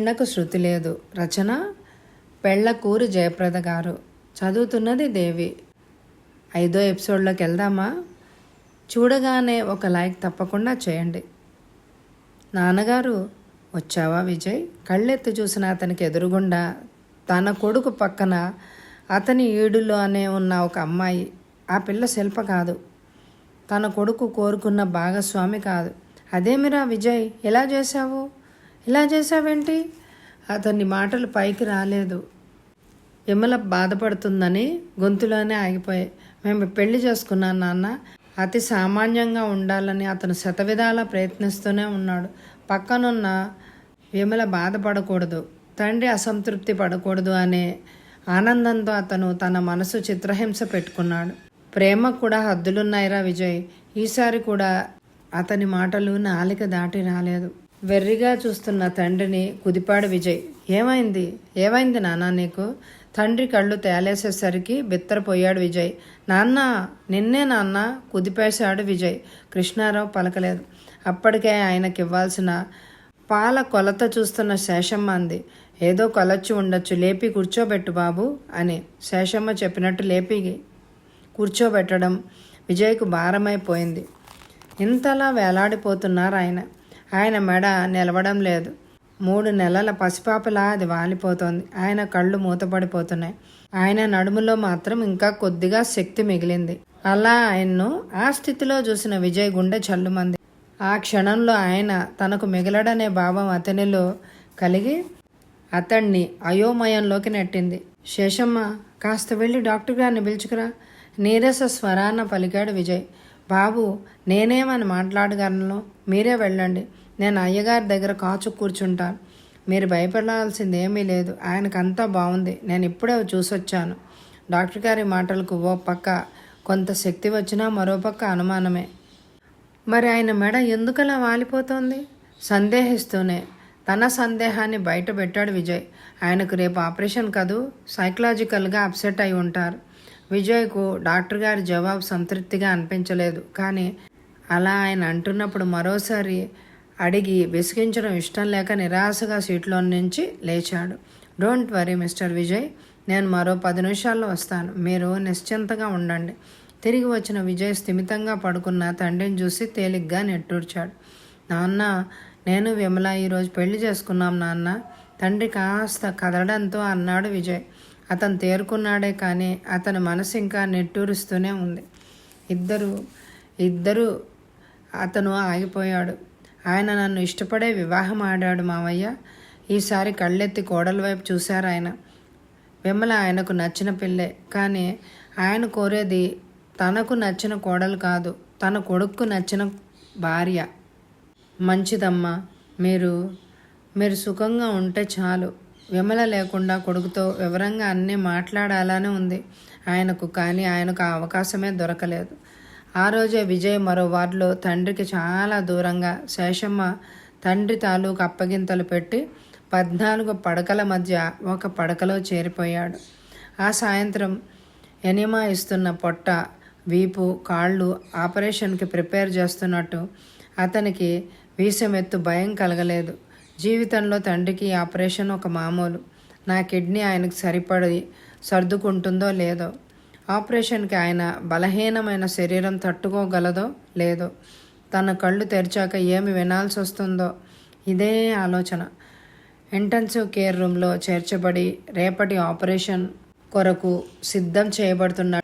వీణకు శృతి లేదు. రచన పెళ్ళకూరి జయప్రద గారు. చదువుతున్నది దేవి. ఐదో ఎపిసోడ్లోకి వెళ్దామా? చూడగానే ఒక లైక్ తప్పకుండా చేయండి. నాన్నగారు వచ్చావా విజయ్? కళ్ళెత్తి చూసిన అతనికి ఎదురుగుండా తన కొడుకు పక్కన అతని ఈడులోనే ఉన్న ఒక అమ్మాయి. ఆ పిల్ల శిల్ప కాదు. తన కొడుకు కోరుకున్న భాగస్వామి కాదు. అదేమిరా విజయ్? ఎలా చేశావు? ఇలా చేశావేంటి? అతని మాటలు పైకి రాలేదు. విమల బాధపడుతుందని గొంతులోనే ఆగిపోయాయి. మేము పెళ్ళి చేసుకున్నాను నాన్న. అతి సామాన్యంగా ఉండాలని అతను శతవిధాలా ప్రయత్నిస్తూనే ఉన్నాడు. పక్కనున్న విమల బాధపడకూడదు. తండ్రి అసంతృప్తి పడకూడదు అనే ఆనందంతో అతను తన మనసు చిత్రహింస పెట్టుకున్నాడు. ప్రేమ కూడా హద్దులున్నాయిరా విజయ్. ఈసారి కూడా అతని మాటలు నాలిక దాటి రాలేదు. వెర్రిగా చూస్తున్న తండ్రిని కుదిపాడు విజయ్. ఏమైంది? ఏమైంది నాన్న నీకు? తండ్రి కళ్ళు తేలేసేసరికి బిత్తరపోయాడు విజయ్. నాన్న నిన్నే నాన్న కుదిపేశాడు విజయ్. కృష్ణారావు పలకలేదు. అప్పటికే ఆయనకి ఇవ్వాల్సిన పాల కొలత చూస్తున్న శేషమ్మ అంది. ఏదో కొలచ్చి ఉండొచ్చు లేపి కూర్చోబెట్టు బాబు అని శేషమ్మ చెప్పినట్టు లేపి కూర్చోబెట్టడం విజయ్కు భారమైపోయింది. ఇంతలా వేలాడిపోతున్నారు ఆయన. ఆయన మెడ నిలవడం లేదు. మూడు నెలల పసిపాపలా అది వాలిపోతోంది. ఆయన కళ్ళు మూతపడిపోతున్నాయి. ఆయన నడుములో మాత్రం ఇంకా కొద్దిగా శక్తి మిగిలింది. అలా ఆయన్ను ఆ స్థితిలో చూసిన విజయ్ గుండె చల్లుమంది. ఆ క్షణంలో ఆయన తనకు మిగలడనే భావం అతనిలో కలిగి అతన్ని అయోమయంలోకి నెట్టింది. శేషమ్మ కాస్త వెళ్ళి డాక్టర్ గారిని పిలుచుకురా. నీరస స్వరాన పలికాడు విజయ్. బాబు నేనేమని మాట్లాడగలను? మీరే వెళ్ళండి. నేను అయ్యగారి దగ్గర కాచు కూర్చుంటాను మీరు భయపడాల్సింది ఏమీ లేదు. ఆయనకంతా బాగుంది నేను ఇప్పుడే చూసొచ్చాను. డాక్టర్ గారి మాటలకు ఓ పక్క కొంత శక్తి వచ్చినా మరో పక్క అనుమానమే. మరి ఆయన మెడ ఎందుకలా వాలిపోతోంది? సందేహిస్తూనే. తన సందేహాన్ని బయట పెట్టాడు విజయ్. ఆయనకు రేపు ఆపరేషన్ కదూ? సైకలాజికల్గా అప్సెట్ అయి ఉంటారు. విజయ్కు డాక్టర్ గారి జవాబు సంతృప్తిగా అనిపించలేదు. కానీ అలా ఆయన అంటున్నప్పుడు మరోసారి అడిగి విసిగించడం ఇష్టం లేక నిరాశగా సీట్లో నుంచి లేచాడు. డోంట్ వరీ మిస్టర్ విజయ్ నేను మరో పది నిమిషాల్లో వస్తాను. మీరు నిశ్చింతగా ఉండండి తిరిగి వచ్చిన విజయ్ స్థిమితంగా పడుకున్న తండ్రిని చూసి తేలిగ్గా నెట్టూర్చాడు. నాన్న నేను విమల ఈరోజు పెళ్ళి చేసుకున్నాం నాన్న. తండ్రి కాస్త కదలడంతో అన్నాడు విజయ్. అతను తేరుకున్నాడే కానీ అతని మనసు ఇంకా నెట్టూరుస్తూనే ఉంది. ఇద్దరు ఇద్దరు అతను ఆగిపోయాడు. ఆయన నన్ను ఇష్టపడే వివాహం ఆడాడు మావయ్య. ఈసారి కళ్ళెత్తి కోడల వైపు చూశారు ఆయన. విమల ఆయనకు నచ్చిన పిల్లే. కానీ ఆయన కోరేది తనకు నచ్చిన కోడలు కాదు తన కొడుక్కు నచ్చిన భార్య. మంచిదమ్మా మీరు మీరు సుఖంగా ఉంటే చాలు. విమల లేకుండా కొడుకుతో వివరంగా అన్నీ మాట్లాడాలని ఉంది. ఆయనకు కానీ ఆయనకు ఆ అవకాశమే దొరకలేదు. ఆ రోజే విజయ్ మరో వార్డులో తండ్రికి చాలా దూరంగా శేషమ్మ తండ్రి తాలూకు అప్పగింతలు పెట్టి పద్నాలుగు పడకల మధ్య ఒక పడకలో చేరిపోయాడు. ఆ సాయంత్రం ఎనిమా ఇస్తున్న పొట్ట వీపు కాళ్ళు ఆపరేషన్కి ప్రిపేర్ చేస్తున్నట్టు అతనికి వీసమెత్తు భయం కలగలేదు. జీవితంలో తండ్రికి ఆపరేషన్ ఒక మామూలు. నా కిడ్నీ ఆయనకు సరిపడి సర్దుకుంటుందో లేదో ఆపరేషన్కి ఆయన బలహీనమైన శరీరం తట్టుకోగలదో లేదో తన కళ్ళు తెరిచాక ఏమి వినాల్సి వస్తుందో ఇదే ఆలోచన. ఇంటెన్సివ్ కేర్ రూమ్లో చేర్చబడి రేపటి ఆపరేషన్ కొరకు సిద్ధం చేయబడుతున్న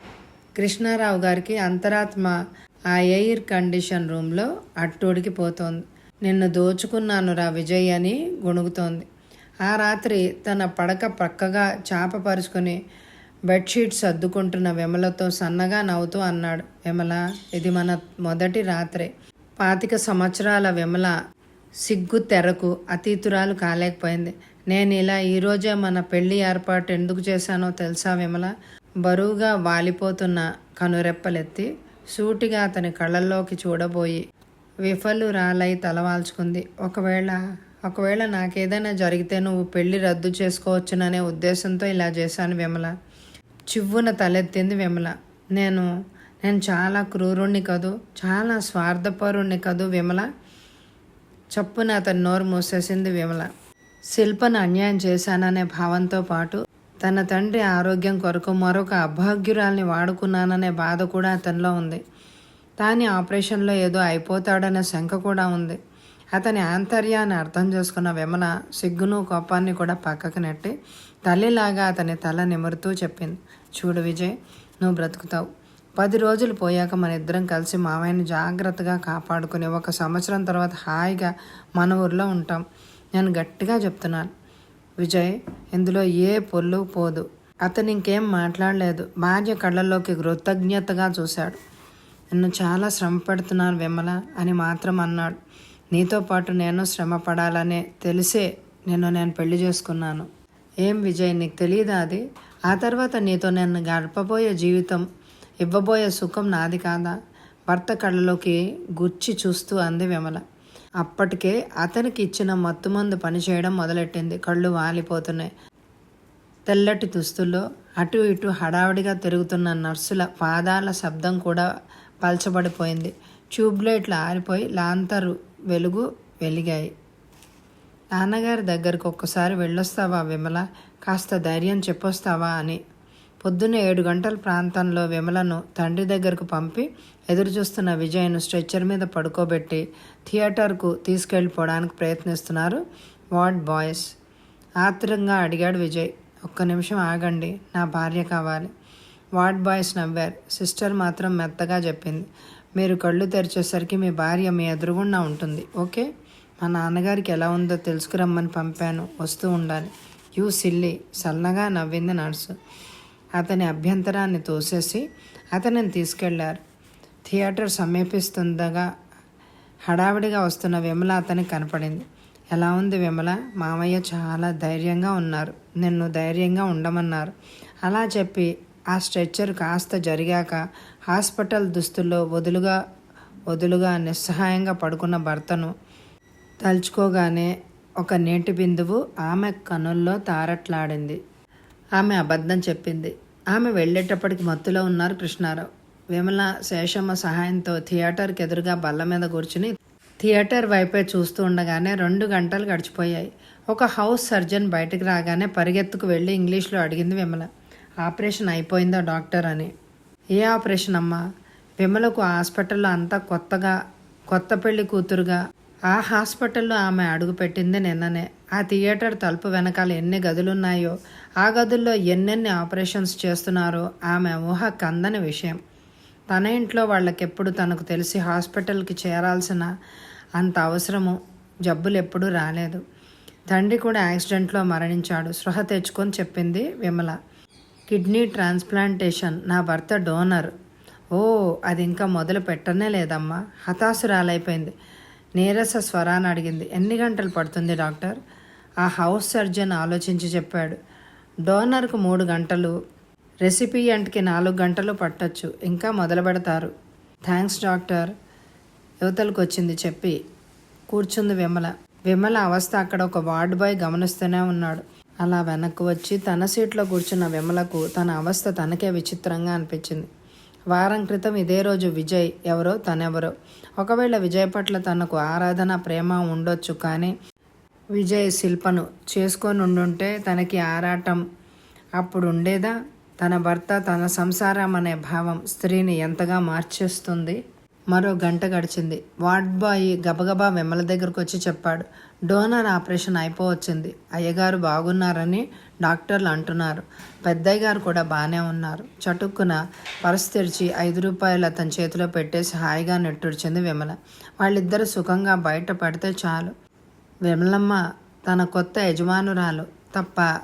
కృష్ణారావు గారికి అంతరాత్మ ఆ ఎయిర్ కండిషన్ రూమ్లో అట్టుడికి పోతోంది. నిన్ను దోచుకున్నాను రా విజయ్ అని గొణుగుతోంది. ఆ రాత్రి తన పడక పక్కగా చాపపరుచుకుని బెడ్షీట్ సర్దుకుంటున్న విమలతో సన్నగా నవ్వుతూ అన్నాడు. విమల ఇది మన మొదటి రాత్రే. పాతిక సంవత్సరాల విమల సిగ్గు తెరకు అతీతురాలు కాలేకపోయింది. నేను ఇలా ఈరోజే మన పెళ్ళి ఏర్పాటు ఎందుకు చేశానో తెలుసా విమల? బరువుగా వాలిపోతున్న కనురెప్పలెత్తి సూటిగా అతని కళ్ళల్లోకి చూడబోయి విఫలు రాలై తలవాల్చుకుంది ఒకవేళ ఒకవేళ నాకేదైనా జరిగితే నువ్వు పెళ్ళి రద్దు చేసుకోవచ్చుననే ఉద్దేశంతో ఇలా చేశాను విమల. చివ్వున తలెత్తింది విమల. నేను నేను చాలా క్రూరుణ్ణి కదూ చాలా స్వార్థపరుణ్ణి కదూ విమల చప్పున అతని నోరు మూసేసింది విమల. శిల్పను అన్యాయం చేశాననే భావంతో పాటు తన తండ్రి ఆరోగ్యం కొరకు మరొక అభాగ్యురాల్ని వాడుకున్నాననే బాధ కూడా అతనిలో ఉంది. తాని ఆపరేషన్లో ఏదో అయిపోతాడనే శంక కూడా ఉంది. అతని ఆంతర్యాన్ని అర్థం చేసుకున్న విమల సిగ్గును కోపాన్ని కూడా పక్కకు నెట్టి తల్లిలాగా అతని తల నిమురుతూ చెప్పింది. చూడు విజయ్ నువ్వు బ్రతుకుతావు. పది రోజులు పోయాక మన ఇద్దరం కలిసి మామయ్యను జాగ్రత్తగా కాపాడుకుని ఒక సంవత్సరం తర్వాత హాయిగా మన ఊర్లో ఉంటాం. నేను గట్టిగా చెప్తున్నాను. విజయ్ ఇందులో ఏ పొల్లు పోదు. అతను ఇంకేం మాట్లాడలేదు. భార్య కళ్ళల్లోకి కృతజ్ఞతగా చూశాడు. నిన్ను చాలా శ్రమ పెడుతున్నాను విమల అని మాత్రం అన్నాడు. నీతో పాటు నేను శ్రమ పడాలనే తెలిసే నిన్ను నేను పెళ్ళి చేసుకున్నాను. ఏం విజయ్ నీకు తెలియదా అది? ఆ తర్వాత నీతో నేను గడపబోయే జీవితం ఇవ్వబోయే సుఖం నాది కాదా? భర్త కళ్ళలోకి గుచ్చి చూస్తూ అంది విమల. అప్పటికే అతనికి ఇచ్చిన మత్తుమందు పనిచేయడం మొదలెట్టింది. కళ్ళు వాలిపోతున్నాయి. తెల్లటి దుస్తుల్లో అటు ఇటు హడావిడిగా తిరుగుతున్న నర్సుల పాదాల శబ్దం కూడా పల్చబడిపోయింది. ట్యూబ్లైట్లు ఆరిపోయి లాంతరు వెలుగు వెలిగాయి. నాన్నగారి దగ్గరకు ఒక్కసారి వెళ్ళొస్తావా విమల? కాస్త ధైర్యం చెప్పొస్తావా అని. పొద్దున్న ఏడు గంటల ప్రాంతంలో విమలను తండ్రి దగ్గరకు పంపి ఎదురుచూస్తున్న విజయ్ను స్ట్రెచ్చర్ మీద పడుకోబెట్టి థియేటర్కు తీసుకెళ్ళిపోవడానికి ప్రయత్నిస్తున్నారు వార్డ్ బాయ్స్. ఆత్రంగా అడిగాడు విజయ్. ఒక్క నిమిషం ఆగండి నా భార్య కావాలి. వార్డ్ బాయ్స్ నవ్వారు. సిస్టర్ మాత్రం మెత్తగా చెప్పింది. మీరు కళ్ళు తెరిచేసరికి మీ భార్య మీ ఎదురుగుండా ఉంటుంది ఓకే? మా నాన్నగారికి ఎలా ఉందో తెలుసుకురమ్మని పంపాను. వస్తూ ఉండాలి. యూ సిల్లి సన్నగా నవ్వింది నర్సు. అతని అభ్యంతరాన్ని తోసేసి అతనిని తీసుకెళ్ళారు. థియేటర్ సమీపిస్తుండగా హడావిడిగా వస్తున్న విమల అతనికి కనపడింది. ఎలా ఉంది విమల? మామయ్య చాలా ధైర్యంగా ఉన్నారు. నిన్ను ధైర్యంగా ఉండమన్నారు. అలా చెప్పి ఆ స్ట్రెచ్చర్ కాస్త జరిగాక హాస్పిటల్ దుస్తుల్లో వదులుగా వదులుగా నిస్సహాయంగా పడుకున్న భర్తను తలుచుకోగానే ఒక నీటి బిందువు ఆమె కనుల్లో తారట్లాడింది. ఆమె అబద్ధం చెప్పింది. ఆమె వెళ్ళేటప్పటికి మత్తులో ఉన్నారు కృష్ణారావు. విమల శేషమ్మ సహాయంతో థియేటర్కి ఎదురుగా బల్ల మీద కూర్చుని థియేటర్ వైపే చూస్తూ ఉండగానే రెండు గంటలు గడిచిపోయాయి. ఒక హౌస్ సర్జన్ బయటకు రాగానే పరిగెత్తుకు వెళ్ళి ఇంగ్లీష్లో అడిగింది విమల. ఆపరేషన్ అయిపోయిందా డాక్టర్ అని. ఏ ఆపరేషన్ అమ్మా? విమలకు హాస్పిటల్లో అంతా కొత్తగా కొత్త పెళ్ళి కూతురుగా ఆ హాస్పిటల్లో ఆమె అడుగుపెట్టింది నిన్ననే. ఆ థియేటర్ తలుపు వెనకాల ఎన్ని గదులున్నాయో ఆ గదుల్లో ఎన్నెన్ని ఆపరేషన్స్ చేస్తున్నారో ఆమె ఊహ కందని విషయం. తన ఇంట్లో వాళ్ళకెప్పుడు తనకు తెలిసి హాస్పిటల్కి చేరాల్సిన అంత అవసరము జబ్బులు ఎప్పుడూ రాలేదు. తండ్రి కూడా యాక్సిడెంట్లో మరణించాడు. స్పృహ తెచ్చుకొని చెప్పింది విమల. కిడ్నీ ట్రాన్స్ప్లాంటేషన్ నా భర్త డోనర్. ఓ అది ఇంకా మొదలు పెట్టనే లేదమ్మా. హతాశురాలైపోయింది. నీరస స్వరాన్ని అడిగింది. ఎన్ని గంటలు పడుతుంది డాక్టర్? ఆ హౌస్ సర్జన్ ఆలోచించి చెప్పాడు. డోనర్కు మూడు గంటలు రెసిపియంట్కి నాలుగు గంటలు పట్టొచ్చు. ఇంకా మొదలు పెడతారు. Thanks doctor. యువతలకు వచ్చింది చెప్పి. కూర్చుంది విమల. విమల అవస్థ అక్కడ ఒక వార్డ్ బాయ్ గమనిస్తూనే ఉన్నాడు. అలా వెనక్కు వచ్చి తన సీట్లో కూర్చున్న విమలకు తన అవస్థ తనకే విచిత్రంగా అనిపించింది. వారం క్రితం ఇదే రోజు విజయ్ ఎవరో తనెవరో. ఒకవేళ విజయ్ పట్ల తనకు ఆరాధన ప్రేమ ఉండొచ్చు కానీ విజయ్ శిల్పను చేసుకొని ఉండుంటే తనకి ఆరాటం అప్పుడు ఉండేదా తన భర్త తన సంసారం అనే భావం స్త్రీని ఎంతగా మార్చేస్తుంది? మరో గంట గడిచింది. వార్డ్ బాయ్ గబగబా విమల దగ్గరకు వచ్చి చెప్పాడు. డోనర్ ఆపరేషన్ అయిపోవచ్చింది. అయ్యగారు బాగున్నారని డాక్టర్లు అంటున్నారు. పెద్దయ్య గారు కూడా బాగానే ఉన్నారు. చటుక్కున పర్స్ తెరిచి ఐదు రూపాయలు అతని చేతిలో పెట్టేసి హాయిగా నెట్టుడిచింది విమల. వాళ్ళిద్దరూ సుఖంగా బయట పడితే చాలు. విమలమ్మ తన కొత్త యజమానురాలు తప్ప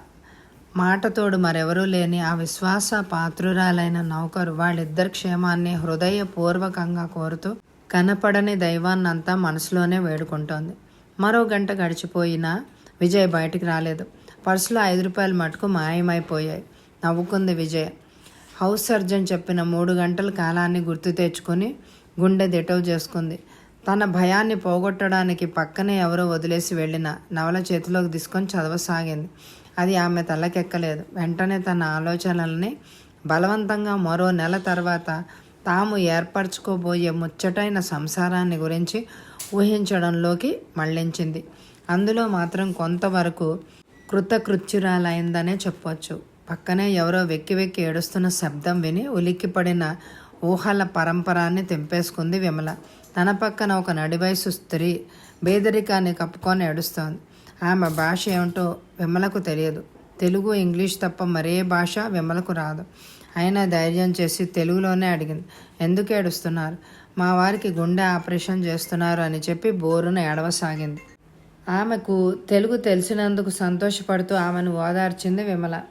మాటతోడు మరెవరూ లేని ఆ విశ్వాస పాత్రురాలైన నౌకరు వాళ్ళిద్దరి క్షేమాన్ని హృదయపూర్వకంగా కోరుతూ కనపడని దైవాన్నంతా మనసులోనే వేడుకుంటోంది. మరో గంట గడిచిపోయినా విజయ్ బయటికి రాలేదు. పర్సులో ఐదు రూపాయలు మటుకు మాయమైపోయాయి. నవ్వుకుంది విజయ్. హౌస్ సర్జన్ చెప్పిన మూడు గంటల కాలాన్ని గుర్తు తెచ్చుకొని గుండె దిటవ్ చేసుకుంది. తన భయాన్ని పోగొట్టడానికి పక్కనే ఎవరో వదిలేసి వెళ్ళిన నవల చేతిలోకి తీసుకొని చదవసాగింది. అది ఆమె తలకెక్కలేదు. వెంటనే తన ఆలోచనల్ని బలవంతంగా మరో నెల తర్వాత తాము ఏర్పరచుకోబోయే ముచ్చటైన సంసారాన్ని గురించి ఊహించడంలోకి మళ్ళించింది అందులో మాత్రం కొంతవరకు కృతకృత్యురాలైందనే చెప్పొచ్చు. పక్కనే ఎవరో వెక్కి వెక్కి ఏడుస్తున్న శబ్దం విని ఉలిక్కిపడిన ఊహల పరంపరాన్ని తెంపేసుకుంది విమల. తన పక్కన ఒక నడివయసు స్త్రీ బేదరికాన్ని కప్పుకొని ఏడుస్తోంది. ఆమె భాష ఏమిటో విమలకు తెలియదు. తెలుగు ఇంగ్లీష్ తప్ప మరే భాష విమలకు రాదు. అయినా ధైర్యం చేసి తెలుగులోనే అడిగింది. ఎందుకు ఏడుస్తున్నారు? మా వారికి గుండె ఆపరేషన్ చేస్తున్నారు అని చెప్పి బోరున ఏడవసాగింది. ఆమెకు తెలుగు తెలిసినందుకు సంతోషపడుతూ ఆమెను ఓదార్చింది విమల.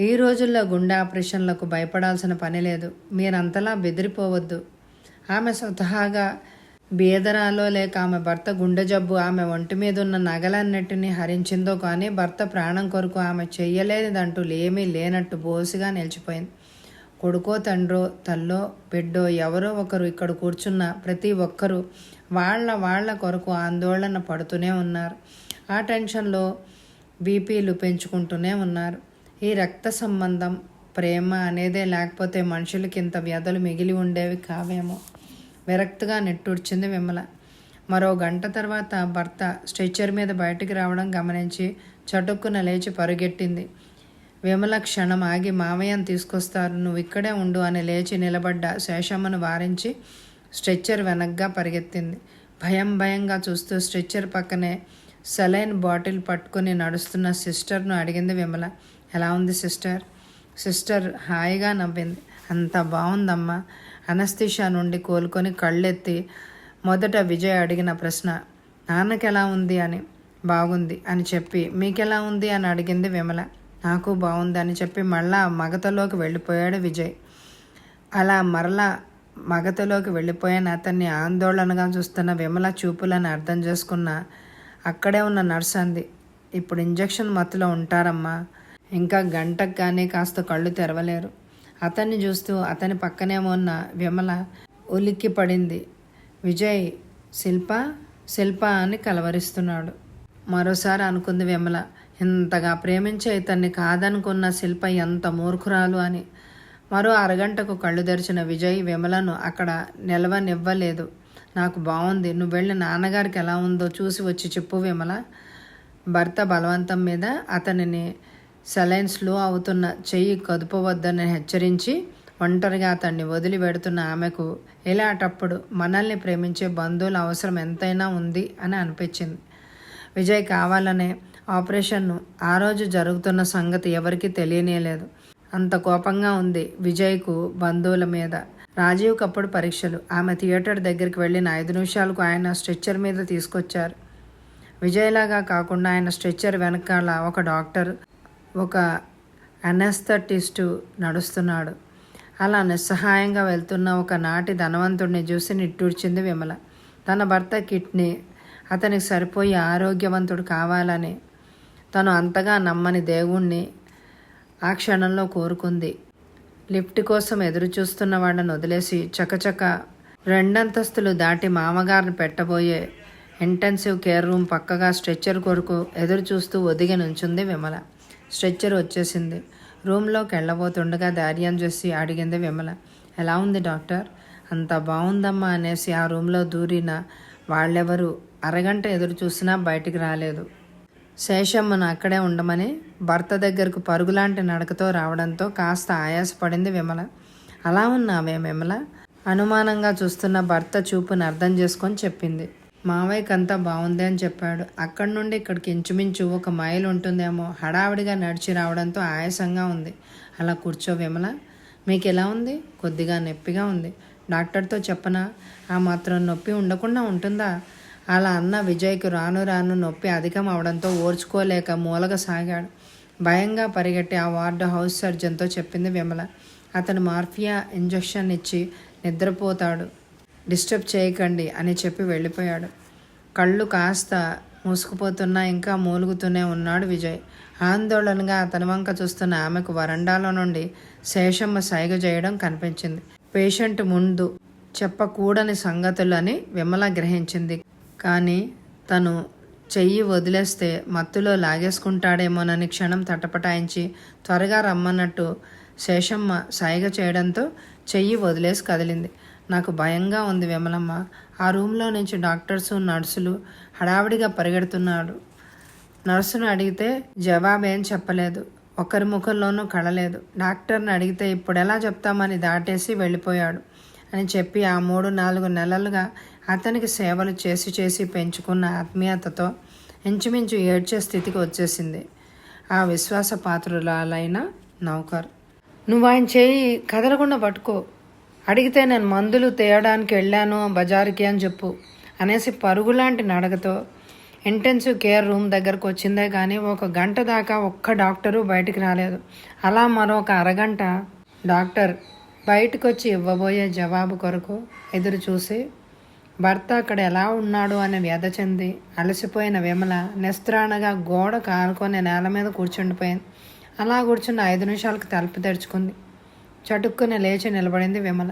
ఈ రోజుల్లో గుండె ఆపరేషన్లకు భయపడాల్సిన పని లేదు. మీరంతలా బెదిరిపోవద్దు. ఆమె స్వతహాగా బీదరాలో లేక ఆమె భర్త గుండె జబ్బు ఆమె ఒంటి మీద ఉన్న నగలన్నిటినీ హరించిందో కానీ భర్త ప్రాణం కొరకు ఆమె చెయ్యలేనిదంటూ ఏమీ లేనట్టు బోసిగా నిలిచిపోయింది. కొడుకో తండ్రో తల్లో బిడ్డో ఎవరో ఒకరు ఇక్కడ కూర్చున్న ప్రతి ఒక్కరూ వాళ్ళ వాళ్ళ కొరకు ఆందోళన పడుతూనే ఉన్నారు. ఆ టెన్షన్లో బీపీలు పెంచుకుంటూనే ఉన్నారు. ఈ రక్త సంబంధం ప్రేమ అనేదే లేకపోతే మనుషులకి ఇంత వ్యధలు మిగిలి ఉండేవి కావేమో. విరక్తిగా నెట్టూర్చింది విమల. మరో గంట తర్వాత భర్త స్ట్రెచ్చర్ మీద బయటికి రావడం గమనించి చటుక్కున లేచి పరుగెట్టింది. విమల క్షణం ఆగి మామయ్యను తీసుకొస్తారు. నువ్వు ఇక్కడే ఉండు అని లేచి నిలబడ్డ శేషమ్మను వారించి స్ట్రెచ్చర్ వెనక్గా పరిగెత్తింది. భయం భయంగా చూస్తూ స్ట్రెచ్చర్ పక్కనే సెలైన్ బాటిల్ పట్టుకుని నడుస్తున్న సిస్టర్ను అడిగింది విమల. ఎలా ఉంది సిస్టర్? సిస్టర్ హాయిగా నవ్వింది. అంత బాగుందమ్మా. అనస్థిషా నుండి కోలుకొని కళ్ళెత్తి మొదట విజయ్ అడిగిన ప్రశ్న నాన్నకెలా ఉంది అని? బాగుంది అని చెప్పి మీకెలా ఉంది? అని అడిగింది విమల. నాకు బాగుంది అని చెప్పి మళ్ళా మగతలోకి వెళ్ళిపోయాడు విజయ్. అలా మరలా మగతలోకి వెళ్ళిపోయిన అతన్ని ఆందోళనగా చూస్తున్న విమల చూపులను అర్థం చేసుకున్న అక్కడే ఉన్న నర్స్ అంది ఇప్పుడు ఇంజెక్షన్ మత్తులో ఉంటారమ్మా. ఇంకా గంటకు కానీ కాస్త కళ్ళు తెరవలేరు. అతన్ని చూస్తూ అతని పక్కనేమో ఉన్న విమల ఉలిక్కి పడింది విజయ్ శిల్ప శిల్ప అని కలవరిస్తున్నాడు. మరోసారి అనుకుంది విమల ఇంతగా ప్రేమించే ఇతన్ని కాదనుకున్న శిల్ప ఎంత మూర్ఖురాలు అని. మరో అరగంటకు కళ్ళు తెరిచిన విజయ్ విమలను అక్కడ నిలవనివ్వలేదు. నాకు బాగుంది నువ్వు వెళ్ళి నాన్నగారికి ఎలా ఉందో చూసి వచ్చి చెప్పు విమల. భర్త బలవంతం మీద అతనిని సెలైన్ స్లో అవుతున్న చెయ్యి కదుపవద్దని హెచ్చరించి ఒంటరిగా అతన్ని వదిలి పెడుతున్న ఆమెకు ఇలాంటప్పుడు మనల్ని ప్రేమించే బంధువుల అవసరం ఎంతైనా ఉంది అని అనిపించింది. విజయ్ కావాలనే ఆపరేషన్ను ఆ రోజు జరుగుతున్న సంగతి ఎవరికీ తెలియనేలేదు అంత కోపంగా ఉంది విజయ్కు బంధువుల మీద. రాజీవ్ కప్పుడు పరీక్షలు. ఆమె థియేటర్ దగ్గరికి వెళ్ళిన ఐదు నిమిషాలకు ఆయన స్ట్రెచ్చర్ మీద తీసుకొచ్చారు. విజయ్లాగా కాకుండా ఆయన స్ట్రెచ్చర్ వెనకాల ఒక డాక్టర్ ఒక అనస్థటిస్టు నడుస్తున్నాడు. అలా నిస్సహాయంగా వెళ్తున్న ఒక నాటి ధనవంతుడిని చూసి నిట్టూర్చింది విమల. తన భర్త కిడ్నీ అతనికి సరిపోయి ఆరోగ్యవంతుడు కావాలని తను అంతగా నమ్మని దేవుణ్ణి ఆ క్షణంలో కోరుకుంది. లిఫ్ట్ కోసం ఎదురు చూస్తున్న వాళ్ళని వదిలేసి చకచక రెండంతస్తులు దాటి మామగారిని పెట్టబోయే ఇంటెన్సివ్ కేర్ రూమ్ పక్కగా స్ట్రెచ్చర్ కొరకు ఎదురు చూస్తూ ఒదిగి నుంచుంది విమల. స్ట్రెచ్చర్ వచ్చేసింది. రూమ్లోకి వెళ్ళబోతుండగా ధైర్యం చేసి అడిగింది విమల. ఎలా ఉంది డాక్టర్? అంత బాగుందమ్మా అనేసి ఆ రూమ్లో దూరిన వాళ్ళెవరు అరగంట ఎదురు చూసినా బయటికి రాలేదు. శేషమ్మను అక్కడే ఉండమని భర్త దగ్గరకు పరుగులాంటి నడకతో రావడంతో కాస్త ఆయాసపడింది విమల. అలా ఉన్నావే విమల? అనుమానంగా చూస్తున్న భర్త చూపును అర్థం చేసుకొని చెప్పింది. మావయ్యకి అంతా బాగుంది అని చెప్పాడు. అక్కడి నుండి ఇక్కడికి ఇంచుమించు ఒక మైలు ఉంటుందేమో. హడావిడిగా నడిచి రావడంతో ఆయాసంగా ఉంది. అలా కూర్చో విమల. మీకు ఎలా ఉంది? కొద్దిగా నొప్పిగా ఉంది. డాక్టర్తో చెప్పనా? ఆ మాత్రం నొప్పి ఉండకుండా ఉంటుందా అలా అన్న విజయ్కు రాను రాను నొప్పి అధికం అవడంతో ఓర్చుకోలేక మూలగ సాగాడు. భయంగా పరిగెట్టి ఆ వార్డు హౌస్ సర్జన్తో చెప్పింది విమల. అతను మార్ఫియా ఇంజెక్షన్ ఇచ్చి నిద్రపోతాడు. డిస్టర్బ్ చేయకండి అని చెప్పి వెళ్ళిపోయాడు. కళ్ళు కాస్త మూసుకుపోతున్నా ఇంకా మూలుగుతూనే ఉన్నాడు విజయ్. ఆందోళనగా అతని వంక చూస్తున్న ఆమెకు వరండాలో నుండి శేషమ్మ సైగ చేయడం కనిపించింది. పేషెంట్ ముందు చెప్పకూడని సంగతులని విమల గ్రహించింది. కానీ తను చెయ్యి వదిలేస్తే మత్తులో లాగేసుకుంటాడేమోనని క్షణం తటపటాయించి త్వరగా రమ్మన్నట్టు శేషమ్మ సైగ చేయడంతో చెయ్యి వదిలేసి కదిలింది. నాకు భయంగా ఉంది విమలమ్మ. ఆ రూమ్లో నుంచి డాక్టర్సు నర్సులు హడావిడిగా పరిగెడుతున్నాడు. నర్సును అడిగితే జవాబేం చెప్పలేదు. ఒకరి ముఖంలోనూ కళలేదు. డాక్టర్ని అడిగితే ఇప్పుడు ఎలా చెప్తామని దాటేసి వెళ్ళిపోయాడు అని చెప్పి ఆ మూడు నాలుగు నెలలుగా అతనికి సేవలు చేసి చేసి పెంచుకున్న ఆత్మీయతతో ఇంచుమించు ఏడ్చే స్థితికి వచ్చేసింది. ఆ విశ్వాసపాత్రురాలైన నౌకర్. నువ్వు ఆయన చేయి కదలకుండా పట్టుకో. అడిగితే నేను మందులు తేయడానికి వెళ్ళాను బజారుకి అని చెప్పు అనేసి పరుగులాంటి నడకతో ఇంటెన్సివ్ కేర్ రూమ్ దగ్గరకు వచ్చిందే కానీ ఒక గంట దాకా ఒక్క డాక్టరు బయటికి రాలేదు. అలా మరొక అరగంట డాక్టర్ బయటకు వచ్చి ఇవ్వబోయే జవాబు కొరకు ఎదురు చూసి భర్త అక్కడ ఎలా ఉన్నాడు? అని వ్యధ చెంది అలసిపోయిన విమల నిస్త్రాణగా గోడ కానుకొని నేల మీద కూర్చుండిపోయింది. అలా కూర్చున్న ఐదు నిమిషాలకు తలుపు తెరుచుకుంది. చటుక్కున లేచి నిలబడింది విమల.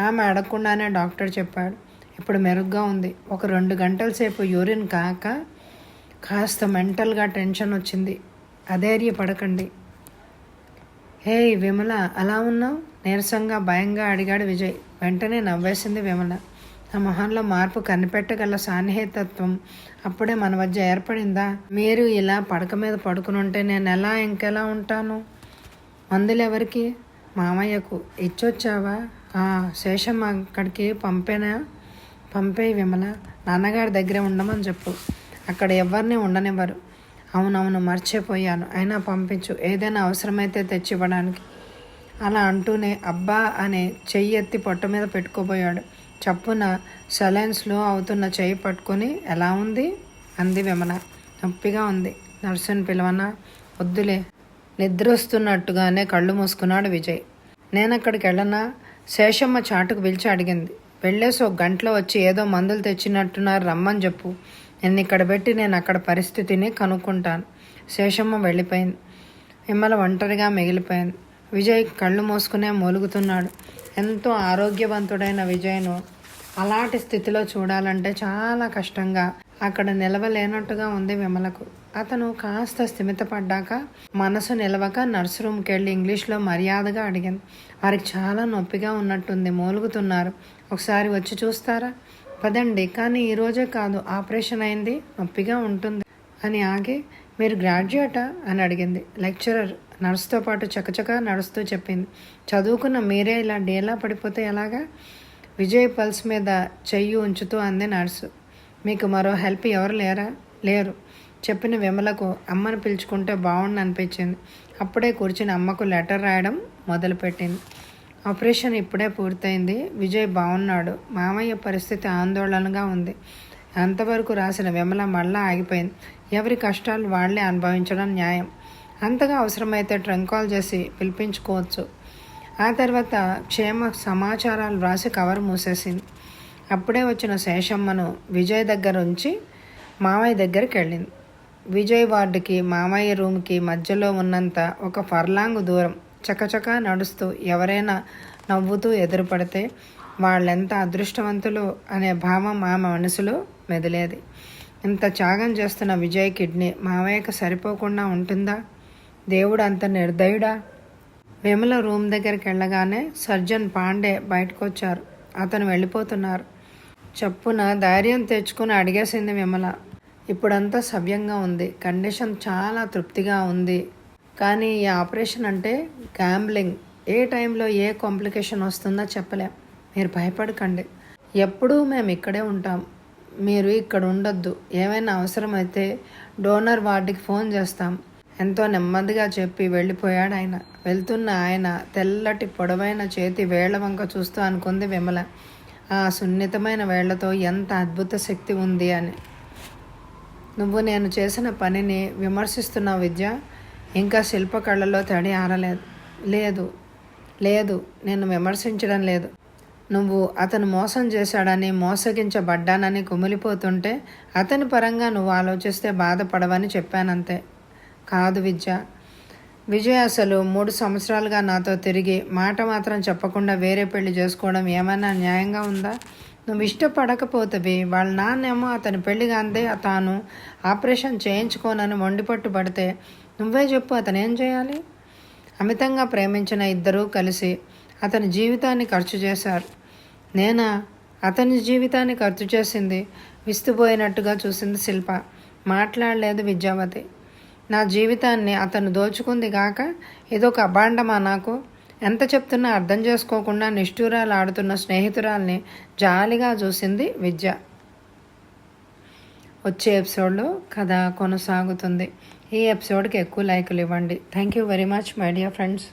ఆమె అడగకుండానే డాక్టర్ చెప్పాడు ఇప్పుడు మెరుగ్గా ఉంది. ఒక రెండు గంటల సేపు యూరిన్ కాక కాస్త మెంటల్గా టెన్షన్ వచ్చింది. అధైర్యపడకండి. హే విమల అలా ఉన్నావు? నీరసంగా భయంగా అడిగాడు విజయ్. వెంటనే నవ్వేసింది విమల. ఆ మొహంలో మార్పు కనిపెట్టగల సాన్నిహితత్వం అప్పుడే మన మధ్య ఏర్పడిందా? మీరు ఇలా పడక మీద పడుకుని ఉంటే నేను ఎలా ఇంకెలా ఉంటాను? మందులు ఎవరికి మామయ్యకు ఇచ్చొచ్చావా? శేషం అక్కడికి పంపేనా? పంపే విమల నాన్నగారి దగ్గరే ఉండమని చెప్పు. అక్కడ ఎవరిని ఉండనివ్వరు. అవునవును మర్చిపోయాను. అయినా పంపించు ఏదైనా అవసరమైతే తెచ్చివ్వడానికి. అలా అంటూనే అబ్బా అనే చెయ్యి ఎత్తి పొట్ట మీద పెట్టుకోబోయాడు. చప్పున సెలైన్స్లో అవుతున్న చెయ్యి పట్టుకొని ఎలా ఉంది? అంది విమల. నొప్పిగా ఉంది. నర్సుని పిలవనా? వద్దులే నిద్ర వస్తున్నట్టుగానే కళ్ళు మూసుకున్నాడు విజయ్. నేను అక్కడికి వెళ్ళనా శేషమ్మ చాటుకు పిలిచి అడిగింది. వెళ్ళేసి ఒక గంటలో వచ్చి ఏదో మందులు తెచ్చినట్టున్నారు రమ్మని చెప్పు. నేను ఇక్కడ పెట్టి నేను అక్కడ పరిస్థితిని కనుక్కుంటాను. శేషమ్మ వెళ్ళిపోయింది. విమల ఒంటరిగా మిగిలిపోయింది. విజయ్ కళ్ళు మూసుకునే మూలుగుతున్నాడు. ఎంతో ఆరోగ్యవంతుడైన విజయ్ను అలాంటి స్థితిలో చూడాలంటే చాలా కష్టంగా అక్కడ నిలవలేనట్టుగా ఉంది విమలకు. అతను కాస్త స్థిమితపడ్డాక మనసు నిలవక నర్సు రూమ్కి వెళ్ళి ఇంగ్లీష్లో మర్యాదగా అడిగింది. వారికి చాలా నొప్పిగా ఉన్నట్టుంది మూలుగుతున్నారు. ఒకసారి వచ్చి చూస్తారా? పదండి కానీ ఈరోజే కాదు ఆపరేషన్ అయింది నొప్పిగా ఉంటుంది అని ఆగి మీరు గ్రాడ్యుయేటా? అని అడిగింది. లెక్చరర్ నర్సుతో పాటు చకచక నడుస్తూ చెప్పింది. చదువుకున్న మీరే ఇలా డేలా పడిపోతే ఎలాగా? విజయ్ పల్స్ మీద చెయ్యి ఉంచుతూ అంది నర్సు. మీకు మరో హెల్ప్ ఎవరు లేరా? లేరు. చెప్పిన విమలకు అమ్మను పిలుచుకుంటే బాగుండు అనిపించింది. అప్పుడే కూర్చుని అమ్మకు లెటర్ రాయడం మొదలుపెట్టింది. ఆపరేషన్ ఇప్పుడే పూర్తయింది. విజయ్ బాగున్నాడు. మామయ్య పరిస్థితి ఆందోళనగా ఉంది. అంతవరకు రాసిన విమల మళ్ళా ఆగిపోయింది. ఎవరి కష్టాలు వాళ్ళే అనుభవించడం న్యాయం. అంతగా అవసరమైతే ట్రంక్ కాల్ చేసి పిలిపించుకోవచ్చు. ఆ తర్వాత క్షేమ సమాచారాలు వ్రాసి కవర్ మూసేసింది. అప్పుడే వచ్చిన శేషమ్మను విజయ్ దగ్గర ఉంచి మామయ్య దగ్గరికి వెళ్ళింది. విజయ్ వార్డుకి మామయ్య రూమ్కి మధ్యలో ఉన్నంత ఒక ఫర్లాంగ్ దూరం చకచకా నడుస్తూ ఎవరైనా నవ్వుతూ ఎదురుపడితే వాళ్ళెంత అదృష్టవంతులు అనే భావం ఆమె మనసులో మెదిలేది. ఇంత త్యాగం చేస్తున్న విజయ్ కిడ్నీ మామయ్యకు సరిపోకుండా ఉంటుందా? దేవుడు అంత నిర్దయుడా? విమల రూమ్ దగ్గరికి వెళ్ళగానే సర్జన్ పాండే బయటకు వచ్చారు అతను వెళ్ళిపోతున్నారు. చప్పున ధైర్యం తెచ్చుకుని అడిగేసింది విమల. ఇప్పుడంతా సవ్యంగా ఉంది. కండిషన్ చాలా తృప్తిగా ఉంది. కానీ ఈ ఆపరేషన్ అంటే గ్యాంబ్లింగ్. ఏ టైంలో ఏ కాంప్లికేషన్ వస్తుందో చెప్పలేం. మీరు భయపడకండి. ఎప్పుడూ మేము ఇక్కడే ఉంటాం. మీరు ఇక్కడ ఉండొద్దు. ఏమైనా అవసరమైతే డోనర్ వార్డుకి ఫోన్ చేస్తాం. ఎంతో నెమ్మదిగా చెప్పి వెళ్ళిపోయాడు ఆయన. వెళ్తున్న ఆయన తెల్లటి పొడవైన చేతి వేళ్ళ వంక చూస్తూ అనుకుంది విమల. ఆ సున్నితమైన వేళ్ళతో ఎంత అద్భుత శక్తి ఉంది అని. నువ్వు నేను చేసిన పనిని విమర్శిస్తున్న విద్య. ఇంకా శిల్పకళలో తడి ఆరలేదు. లేదు. లేదు. నేను విమర్శించడం లేదు. నువ్వు అతను మోసం చేశాడని మోసగించబడ్డానని కుమిలిపోతుంటే అతని పరంగా నువ్వు ఆలోచిస్తే బాధపడవని చెప్పానంతే. కాదు విద్య. విజయ్ అసలు మూడు సంవత్సరాలుగా నాతో తిరిగి మాట మాత్రం చెప్పకుండా వేరే పెళ్ళి చేసుకోవడం ఏమైనా న్యాయంగా ఉందా? నువ్వు ఇష్టపడకపోతే వాళ్ళ నాన్నేమో అతని పెళ్ళి కాందే తాను ఆపరేషన్ చేయించుకోనని మొండిపట్టు పడితే నువ్వే చెప్పు అతను ఏం చేయాలి? అమితంగా ప్రేమించిన ఇద్దరూ కలిసి అతని జీవితాన్ని ఖర్చు చేశారు. నేనా? అతని జీవితాన్ని ఖర్చు చేసింది విస్తుపోయినట్టుగా చూసింది శిల్ప. మాట్లాడలేదు విద్యావతి. నా జీవితాన్ని అతను దోచుకుంది గాక ఇదొక అభాండమా నాకు? ఎంత చెప్తున్నా అర్థం చేసుకోకుండా నిష్ఠూరాలు ఆడుతున్న స్నేహితురాల్ని జాలిగా చూసింది విద్య. వచ్చే ఎపిసోడ్లో కథ కొనసాగుతుంది. ఈ ఎపిసోడ్కి ఎక్కువ లైకులు ఇవ్వండి. Thank you very much my dear friends.